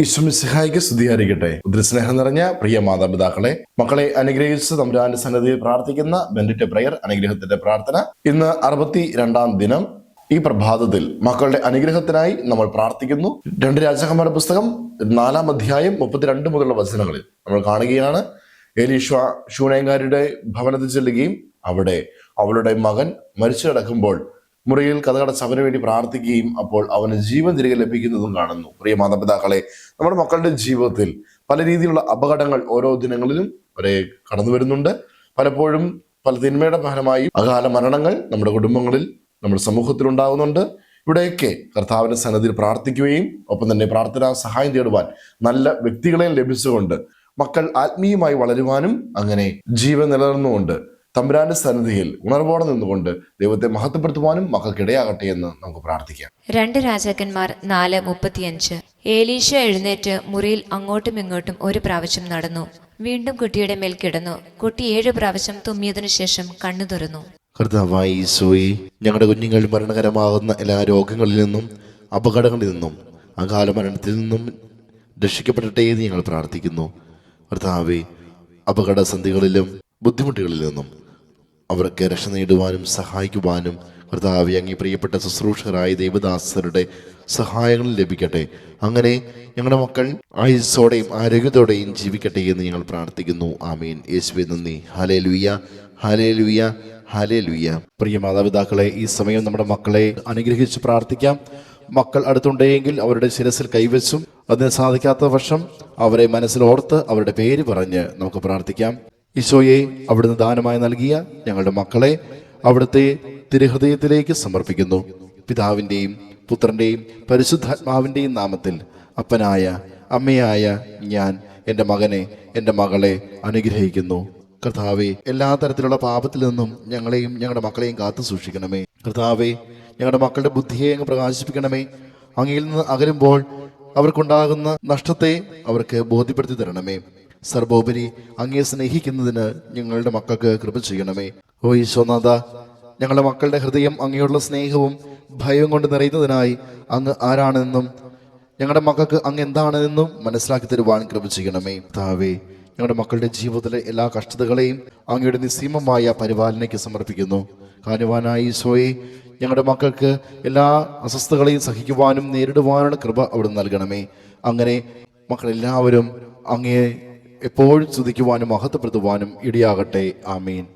ഈശ്വമിസിഹായിക്ക് സ്തുതിയായിരിക്കട്ടെ. സ്നേഹം നിറഞ്ഞ പ്രിയ മാതാപിതാക്കളെ മക്കളെ അനുഗ്രഹിച്ച് തമ്പുരാന്റെ സന്നദ്ധിയിൽ പ്രാർത്ഥിക്കുന്ന ബെൻഡിറ്റ് പ്രയർ അനുഗ്രഹത്തിന്റെ പ്രാർത്ഥന. ഇന്ന് അറുപത്തി രണ്ടാം ദിനം. ഈ പ്രഭാതത്തിൽ മക്കളുടെ അനുഗ്രഹത്തിനായി നമ്മൾ പ്രാർത്ഥിക്കുന്നു. രണ്ട് രാജകുമാര പുസ്തകം നാലാം അധ്യായം മുപ്പത്തിരണ്ട് മുതലുള്ള വചനങ്ങളിൽ നമ്മൾ കാണുകയാണ്. എലീഷ ഷൂനേങ്കാരുടെ ഭവനത്തിൽ ചെല്ലുകയും അവിടെ അവളുടെ മകൻ മരിച്ചു കിടക്കുമ്പോൾ മുറിയിൽ കഥകടച്ച് അവന് വേണ്ടി പ്രാർത്ഥിക്കുകയും അപ്പോൾ അവന് ജീവൻ തിരികെ ലഭിക്കുന്നതും കാണുന്നു. പ്രിയ മാതാപിതാക്കളെ നമ്മുടെ മക്കളുടെ ജീവിതത്തിൽ പല രീതിയിലുള്ള അപകടങ്ങൾ ഓരോ ദിനങ്ങളിലും വരെ കടന്നു വരുന്നുണ്ട്. പലപ്പോഴും പല തിന്മയുടെ ഫലമായി അകാല മരണങ്ങൾ നമ്മുടെ കുടുംബങ്ങളിൽ നമ്മുടെ സമൂഹത്തിൽ ഉണ്ടാകുന്നുണ്ട് ഇവിടെയൊക്കെ കർത്താവിന്റെ സന്നദ്ധിയിൽ പ്രാർത്ഥിക്കുകയും ഒപ്പം തന്നെ പ്രാർത്ഥനാ സഹായം തേടുവാൻ നല്ല വ്യക്തികളെയും ലഭിച്ചുകൊണ്ട് മക്കൾ ആത്മീയമായി വളരുവാനും അങ്ങനെ ജീവൻ നിലനിർന്നുകൊണ്ട് തമ്പുരാന്റെ സന്നിധിയിൽ ഉണർവോടെ നിന്നുകൊണ്ട് ദൈവത്തെ മഹത്വപ്പെടുത്തുവാനും മക്കൾക്കിടയാകട്ടെ എന്ന് നമുക്ക് പ്രാർത്ഥിക്കാം. രണ്ട് രാജാക്കന്മാർ നാല് മുപ്പത്തിയഞ്ച്. ഏലീശ എഴുന്നേറ്റ് മുറിയിൽ അങ്ങോട്ടും ഇങ്ങോട്ടും ഒരു പ്രാവശ്യം നടന്നു. വീണ്ടും കുട്ടിയുടെ മേൽ കിടന്നു. കുട്ടി ഏഴ് പ്രാവശ്യം തുമ്മിയതിനു ശേഷം കണ്ണു തുറന്നു. കർത്താവായി ഈശോയെ ഞങ്ങളുടെ കുഞ്ഞുങ്ങൾ മരണകരമാകുന്ന എല്ലാ രോഗങ്ങളിൽ നിന്നും അപകടങ്ങളിൽ നിന്നും അകാല മരണത്തിൽ നിന്നും രക്ഷിക്കപ്പെടട്ടെ എന്ന് ഞങ്ങൾ പ്രാർത്ഥിക്കുന്നു. കർത്താവെ അപകടസന്ധികളിലും ബുദ്ധിമുട്ടുകളിൽ നിന്നും അവർക്ക് രക്ഷ നേടുവാനും സഹായിക്കുവാനും കർത്താവ് അങ്ങേ പ്രിയപ്പെട്ട ശുശ്രൂഷകരായ ദൈവദാസരുടെ സഹായങ്ങൾ ലഭിക്കട്ടെ. അങ്ങനെ ഞങ്ങളുടെ മക്കൾ ആയുസോടെയും ആരോഗ്യത്തോടെയും ജീവിക്കട്ടെ എന്ന് ഞങ്ങൾ പ്രാർത്ഥിക്കുന്നു. ആമീൻ. യേശുവെ നന്ദി. ഹലേ ലുയ്യ ഹലേ ലുയ്യ ഹലേ ലുയ്യ പ്രിയ മാതാപിതാക്കളെ ഈ സമയം നമ്മുടെ മക്കളെ അനുഗ്രഹിച്ച് പ്രാർത്ഥിക്കാം. മക്കൾ അടുത്തുണ്ടെങ്കിൽ അവരുടെ ശിരസിൽ കൈവച്ചും അതിന് സാധിക്കാത്ത വർഷം അവരെ മനസ്സിലോർത്ത് അവരുടെ പേര് പറഞ്ഞ് നമുക്ക് പ്രാർത്ഥിക്കാം. ഈശോയെ അവിടുന്ന് ദാനമായി നൽകിയ ഞങ്ങളുടെ മക്കളെ അവിടുത്തെ തിരുഹൃദയത്തിലേക്ക് സമർപ്പിക്കുന്നു. പിതാവിന്റെയും പുത്രന്റെയും പരിശുദ്ധാത്മാവിന്റെയും നാമത്തിൽ അപ്പനായ അമ്മയായ ഞാൻ എന്റെ മകനെ എന്റെ മകളെ അനുഗ്രഹിക്കുന്നു. കർത്താവെ എല്ലാ തരത്തിലുള്ള പാപത്തിൽ നിന്നും ഞങ്ങളെയും ഞങ്ങളുടെ മക്കളെയും കാത്തു സൂക്ഷിക്കണമേ. കർത്താവെ ഞങ്ങളുടെ മക്കളുടെ ബുദ്ധിയെ അങ്ങ് പ്രകാശിപ്പിക്കണമേ. അങ്ങയിൽ നിന്ന് അകലുമ്പോൾ അവർക്കുണ്ടാകുന്ന നഷ്ടത്തെ അവർക്ക് ബോധ്യപ്പെടുത്തി തരണമേ. സർവോപരി അങ്ങയെ സ്നേഹിക്കുന്നതിന് ഞങ്ങളുടെ മക്കൾക്ക് കൃപ ചെയ്യണമേ. ഓ ഈശോനാഥ ഞങ്ങളുടെ മക്കളുടെ ഹൃദയം അങ്ങയുള്ള സ്നേഹവും ഭയവും കൊണ്ട് നിറയുന്നതിനായി അങ്ങ് ആരാണെന്നും ഞങ്ങളുടെ മക്കൾക്ക് അങ്ങ് എന്താണെന്നും മനസ്സിലാക്കി തരുവാൻ കൃപ ചെയ്യണമേ. താവേ ഞങ്ങളുടെ മക്കളുടെ ജീവിതത്തിലെ എല്ലാ കഷ്ടതകളെയും അങ്ങയുടെ നിസ്സീമമായ പരിപാലനയ്ക്ക് സമർപ്പിക്കുന്നു. കാര്യവാനായ ഈശോയെ ഞങ്ങളുടെ മക്കൾക്ക് എല്ലാ അസ്വസ്ഥതകളെയും സഹിക്കുവാനും നേരിടുവാനുള്ള കൃപ അവിടെ നൽകണമേ. അങ്ങനെ മക്കളെല്ലാവരും അങ്ങയെ എപ്പോഴും സ്തുതിക്കുവാനും മഹത്വപ്പെടുത്തുവാനും ഇടയാകട്ടെ. ആമീൻ.